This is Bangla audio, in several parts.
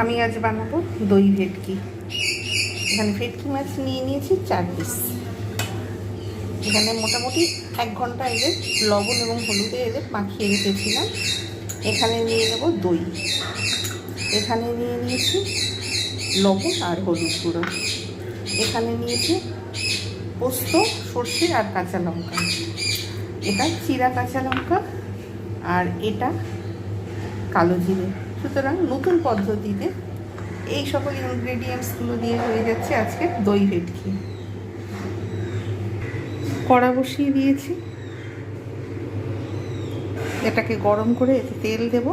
আমি আজ বানাবো দই ভেটকি। এখানে ভেটকি মাছ নিয়ে নিয়েছি চার পিস এখানে মোটামুটি এক ঘণ্টা এদের লবণ এবং হলুদে এদের মাখিয়ে রেখেছিলাম। এখানে নিয়ে নেব দই। এখানে নিয়ে নিয়েছি লবণ আর হলুদ গুঁড়ো। এখানে নিয়েছি পোস্ত, সর্ষে আর কাঁচা লঙ্কা। এটা চিরা কাঁচা লঙ্কা আর এটা কালো জিরে। সুতরাং নতুন পদ্ধতিতে এই সকল ইনগ্রেডিয়েন্টসগুলো দিয়ে হয়ে যাচ্ছে আজকে দই ভেটকি। কড়া বসিয়ে দিয়েছি। এটাকে গরম করে এতে তেল দেব।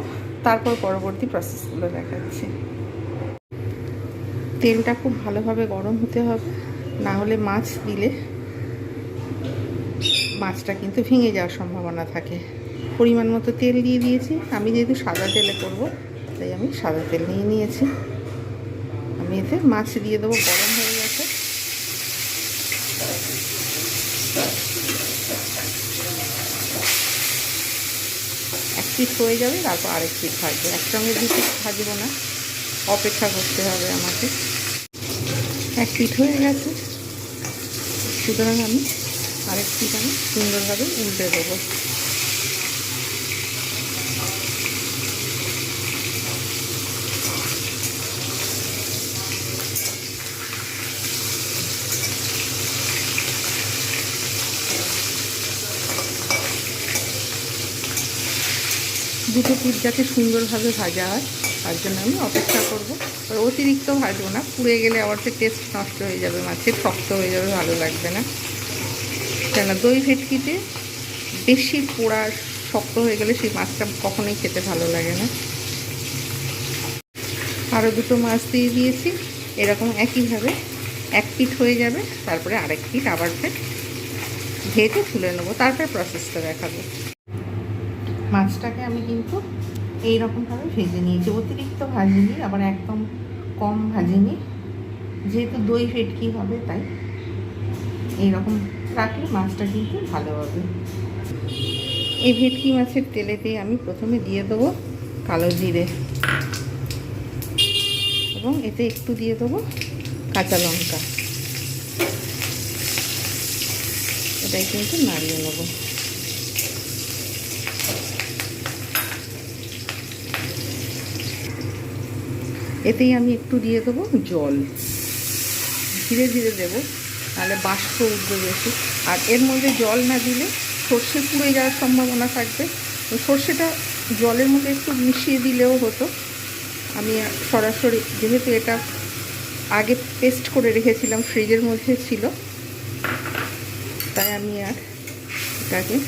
তারপর পরবর্তী প্রসেসগুলো দেখাচ্ছি। তেলটা খুব ভালোভাবে গরম হতে হবে। না হলে মাছ দিলে মাছটা কিন্তু ভেঙে যাওয়ার সম্ভাবনা থাকে। পরিমাণ মতো তেল দিয়ে দিয়েছি। আমি যেহেতু সাদা তেলে করব তাই আমি সাদা তেল নিয়ে নিয়েছি। আমি এতে মাছ দিয়ে দেবো, গরম হয়ে গেছে। এক পিস হয়ে যাবে, তারপর আরেক পিস ভাজবো। একসঙ্গে দু পিস ভাজবো না। অপেক্ষা করতে হবে আমাকে। এক পিঠ হয়ে গেছে। সুতরাং আমি আরেক পিঠ আমি সুন্দরভাবে উল্টে দেবো। দুটো যাতে সুন্দরভাবে ভাজা হয়, তার জন্য আমি অপেক্ষা করব। আর অতিরিক্ত ভাজবো না, পুড়ে গেলে আবার সে টেস্ট নষ্ট হয়ে যাবে মাছের শক্ত হয়ে যাবে, ভালো লাগবে না। কেন দই ভেটকিতে বেশি পোড়া শক্ত হয়ে গেলে সেই মাছটা কখনোই খেতে ভালো লাগে না। আরও দুটো মাছ দিয়ে দিয়েছি, এরকম একইভাবে এক পিঠ হয়ে যাবে, তারপরে আরেক পিঠ আবার ভেজে তুলে নেব, তারপরে প্রসেসটা দেখাবো। মাছটাকে আমি কিন্তু এই রকমভাবে ভেজে নিয়েছি। অতিরিক্ত ভাজিনি, আবার একদম কম ভাজিনি। যেহেতু দই ফেটকি হবে, তাই এইরকম রাখলে মাছটা কিন্তু ভালো হবে। এই ভেটকি মাছের তেলেতে আমি প্রথমে দিয়ে দেবো কালো জিরে এবং এতে একটু দিয়ে দেবো কাঁচা লঙ্কা। এটাই কিন্তু নাড়িয়ে নেব। এতেই আমি একটু দিয়ে দেবো জল। ধীরে ধীরে দেবো তাহলে বাষ্প উঠবে বেশি। আর এর মধ্যে জল না দিলে সর্ষে পুড়ে যাওয়ার সম্ভাবনা থাকবে। তো সর্ষেটা জলের মধ্যে একটু মিশিয়ে দিলেও হতো। আমি সরাসরি, যেহেতু এটা আগে পেস্ট করে রেখেছিলাম, ফ্রিজের মধ্যে ছিল, তাই আমি আর এটাকে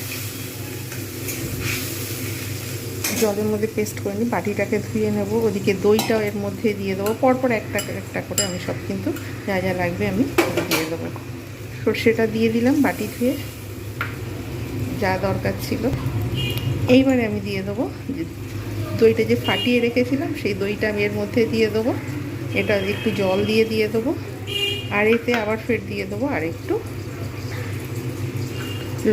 জলের মধ্যে পেস্ট করে নিই, বাটিটাকে ধুয়ে নেব, ওদিকে দইটাও এর মধ্যে দিয়ে দেবো। পরপর একটা একটা করে আমি সব কিন্তু যা যা লাগবে আমি দিয়ে দেবো। সর্ষেটা দিয়ে দিলাম বাটি ধুয়ে, যা দরকার ছিল। এইবারে আমি দিয়ে দেবো দইটা যে ফাটিয়ে রেখেছিলাম, সেই দইটা আমি এর মধ্যে দিয়ে দেবো। এটা একটু জল দিয়ে দিয়ে দেবো। আর এতে আবার ফের দিয়ে দেবো আর একটু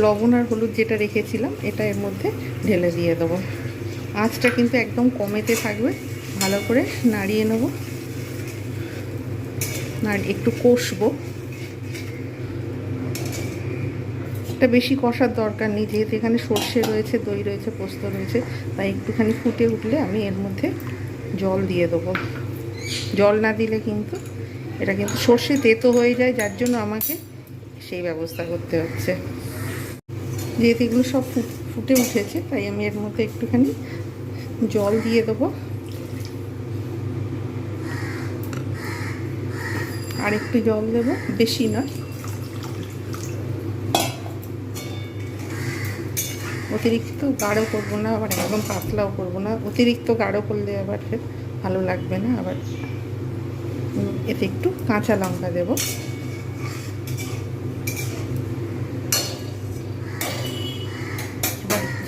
লবণ আর হলুদ যেটা রেখেছিলাম, এটা এর মধ্যে ঢেলে দিয়ে দেবো। আঁচটা কিন্তু একদম কমেতে থাকবে। ভালো করে নাড়িয়ে নেব। একটু কষবো। এটা বেশি কষার দরকার নেই, যেহেতু এখানে সর্ষে রয়েছে, দই রয়েছে, পোস্ত রয়েছে, তাই একটুখানি ফুটে উঠলে আমি এর মধ্যে জল দিয়ে দেবো। জল না দিলে কিন্তু এটা কিন্তু সর্ষে তেতো হয়ে যায়, যার জন্য আমাকে সেই ব্যবস্থা করতে হচ্ছে। যেহেতু এগুলো সব ফুটে উঠেছে, তাই আমি এর মধ্যে একটুখানি জল দিয়ে দেবো। আর একটু জল দেব, বেশি নয়। অতিরিক্ত গাঢ় করব না, আবার একদম পাতলাও করব না। অতিরিক্ত গাঢ় করলে আবার ভালো লাগবে না, আবার এতে একটু কাঁচা লঙ্কা দেবো।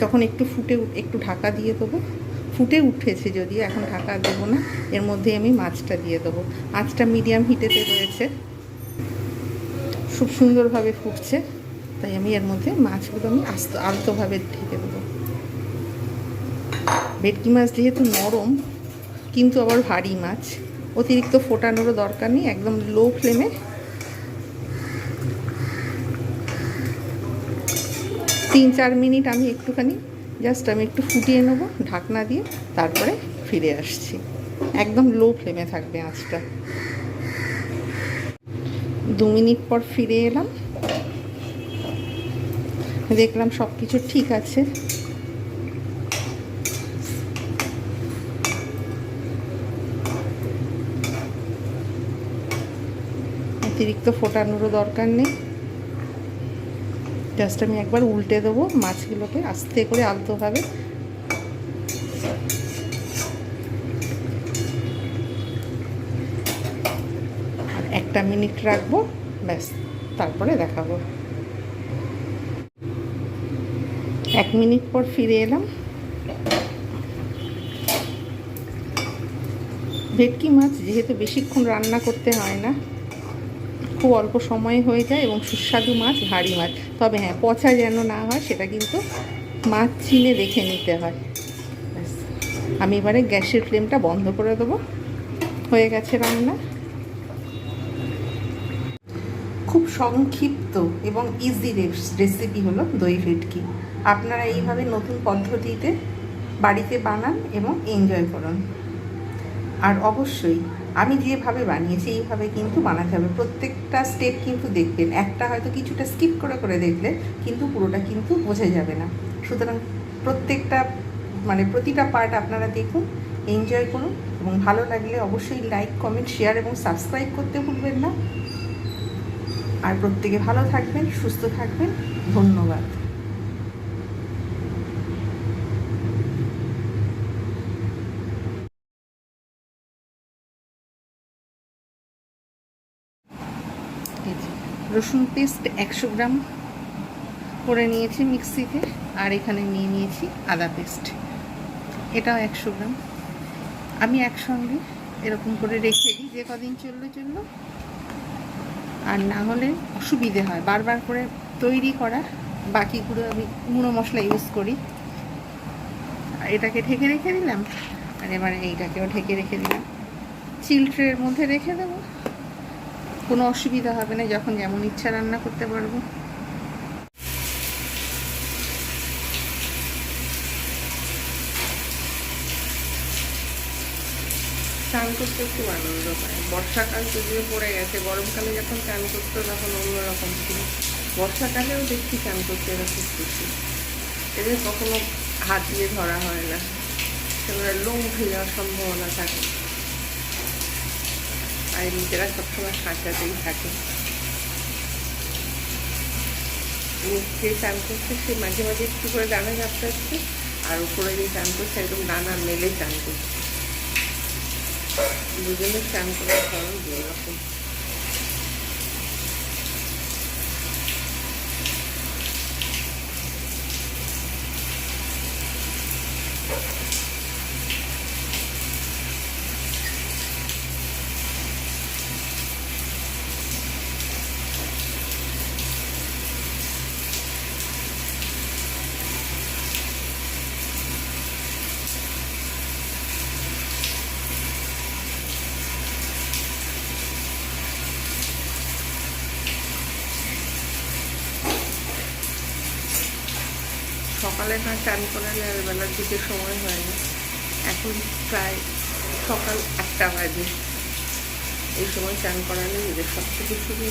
যখন একটু ফুটে একটু ঢাকা দিয়ে দেবো। ফুটে উঠেছে যদি এখন ঢাকা দেবো না। এর মধ্যে আমি মাছটা দিয়ে দেবো। মাছটা মিডিয়াম হিটেতে রয়েছে। খুব সুন্দরভাবে ফুটছে। তাই আমি এর মধ্যে মাছগুলো আমি আস্ত, আলতোভাবে ঢেকে দেবো। ভেটকি মাছ যেহেতু নরম, কিন্তু আবার ভারী মাছ। অতিরিক্ত ফোটানোরও দরকার নেই। একদম লো ফ্লেমে তিন চার মিনিট আমি একটুখানি জাস্ট আমি একটু ফুটিয়ে নেব, ঢাকনা দিয়ে তারপরে ফিরে আসছি। একদম লো ফ্লেমে থাকবে আঁচটা। দু মিনিট পর ফিরে এলাম। দেখলাম সব কিছু ঠিক আছে। অতিরিক্ত ফোটানোরও দরকার নেই। জাস্ট আমি একবার উল্টে দেবো মাছগুলোকে আস্তে করে আলতোভাবে। একটা মিনিট রাখব, ব্যাস, তারপরে দেখাবো। এক মিনিট পর ফিরে এলাম। ভেটকি মাছ যেহেতু বেশিক্ষণ রান্না করতে হয় না খুব অল্প সময়ে হয়ে যায় এবং সুস্বাদু মাছ ভারী মাছ। তবে হ্যাঁ পচা যেন না হয়, সেটা কিন্তু মাছ চিনে দেখে নিতে হয়। আমি এবারে গ্যাসের ফ্লেমটা বন্ধ করে দেবো। হয়ে গেছে রান্না। খুব সংক্ষিপ্ত এবং ইজি রেসিপি হলো দই ভেটকি। আপনারা এইভাবে নতুন পদ্ধতিতে বাড়িতে বানান এবং এনজয় করুন। আর অবশ্যই আমি যেভাবে বানিয়েছি, এইভাবে কিন্তু বানাতে হবে। প্রত্যেকটা স্টেপ কিন্তু দেখবেন, একটা হয়তো কিছুটা স্কিপ করে করে দেখলে কিন্তু পুরোটা কিন্তু বোঝা যাবে না। সুতরাং প্রত্যেকটা মানে প্রতিটা পার্ট আপনারা দেখুন এনজয় করুন এবং ভালো লাগলে অবশ্যই লাইক কমেন্ট শেয়ার এবং সাবস্ক্রাইব করতে ভুলবেন না। আর প্রত্যেকে ভালো থাকবেন, সুস্থ থাকবেন। ধন্যবাদ এই যে, রসুন পেস্ট একশো গ্রাম করে নিয়েছি মিক্সিতে, আর এখানে নিয়ে নিয়েছি আদা পেস্ট। এটাও একশো গ্রাম। আমি একসঙ্গে এরকম করে রেখে দিই, যে কদিন চলল চলল। আর না হলে অসুবিধে হয়, বারবার করে তৈরি করা বাকিগুলো আমি গুঁড়ো মশলা ইউজ করি। এটাকে ঢেকে রেখে দিলাম, আর এবারে এইটাকেও ঢেকে রেখে দিলাম। চিল্ট্রের মধ্যে রেখে দেবো। কোনো অসুবিধা হবে না, যখন যেমন ইচ্ছা রান্না করতে পারব। স্নান করতে খুব আনন্দ পায়। বর্ষাকাল যদিও পড়ে গেছে, গরমকালে যখন চান করতো তখন অন্যরকম ছিল। বর্ষাকালেও দেখছি চান করতে এরা খুব খুশি। এদের কখনো হাত দিয়ে ধরা হয় না। সেগুলো লোম যাওয়ার সম্ভাবনা থাকে। আর নিজেরা সবসময় খাঁচাতেই থাকে। নিচে চান করছে সে মাঝে মাঝে একটু করে ডানা ঝাপটাচ্ছে আর উপরে যে চান করছে, একদম ডানা মেলে চান করছে। দুজনের চান করার ধরন দুই রকম সকালে না চান করে আর বেলার দিকে সময় হয় না এখন প্রায় সকাল একটা বাজে। এই সময় চান করালে নিজের সব থেকে শুরু